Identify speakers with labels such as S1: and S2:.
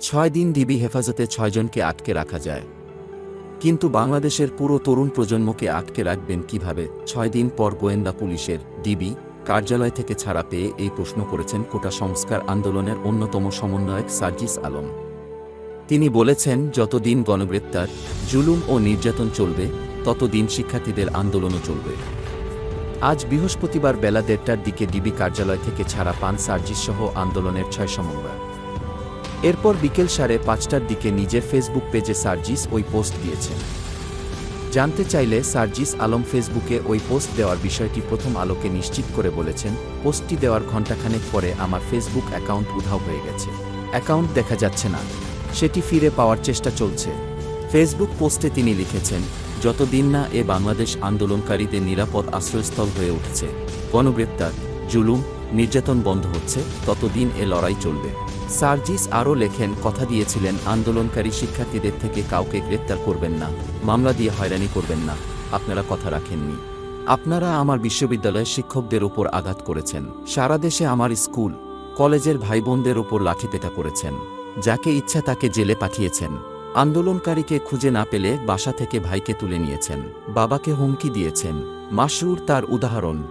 S1: ছয় দিন ডিবি হেফাজতে ছয়জনকে আটকে রাখা যায়। কিন্তু বাংলাদেশের পুরো তরুণ প্রজন্মকে আটকে রাখবেন কীভাবে? ছয় দিন পর গোয়েন্দা পুলিশের ডিবি কার্যালয় থেকে ছাড়া পেয়ে এই প্রশ্ন করেছেন কোটা সংস্কার আন্দোলনের অন্যতম সমন্বয়ক সার্জিস আলম। তিনি বলেছেন, যতদিন গণগ্রেপ্তার, জুলুম ও নির্যাতন চলবে, ততদিন শিক্ষার্থীদের আন্দোলনও চলবে। আজ বৃহস্পতিবার বেলা দেড়টার দিকে ডিবি কার্যালয় থেকে ছাড়া পান সার্জিস সহ আন্দোলনের ছয় সমন্বয়ক। এরপর বিকেল সাড়ে পাঁচটার দিকে নিজের ফেসবুক পেজে সার্জিস ওই পোস্ট দিয়েছেন। জানতে চাইলে সার্জিস আলম ফেসবুকে ওই পোস্ট দেওয়ার বিষয়টি প্রথম আলোকে নিশ্চিত করে বলেছেন, পোস্টটি দেওয়ার ঘণ্টাখানেক পরে আমার ফেসবুক অ্যাকাউন্ট উধাও হয়ে গেছে। অ্যাকাউন্ট দেখা যাচ্ছে না। সেটি ফিরে পাওয়ার চেষ্টা চলছে। ফেসবুক পোস্টে তিনি লিখেছেন, যতদিন না এ বাংলাদেশ আন্দোলনকারীদের নিরাপদ আশ্রয়স্থল হয়ে উঠছে, গণগ্রেপ্তার, জুলুম নির্যাতন বন্ধ হচ্ছে, ততদিন এ লড়াই চলবে। সার্জিস আরও লেখেন, কথা দিয়েছিলেন, আন্দোলনকারী শিক্ষার্থীদের থেকে কাউকে গ্রেপ্তার করবেন না, মামলা দিয়ে হয়রানি করবেন না, আপনারা কথা রাখেননি। আপনারা আমার বিশ্ববিদ্যালয়ের শিক্ষকদের ওপর আঘাত করেছেন, সারা দেশে আমার স্কুল, কলেজের ভাই বোনদের ওপর লাঠিপেটা করেছেন, যাকে ইচ্ছা তাকে জেলে পাঠিয়েছেন, আন্দোলনকারীকে খুঁজে না পেলে বাসা থেকে ভাইকে তুলে নিয়েছেন, বাবাকে হুমকি দিয়েছেন মাসরুর তার উদাহরণ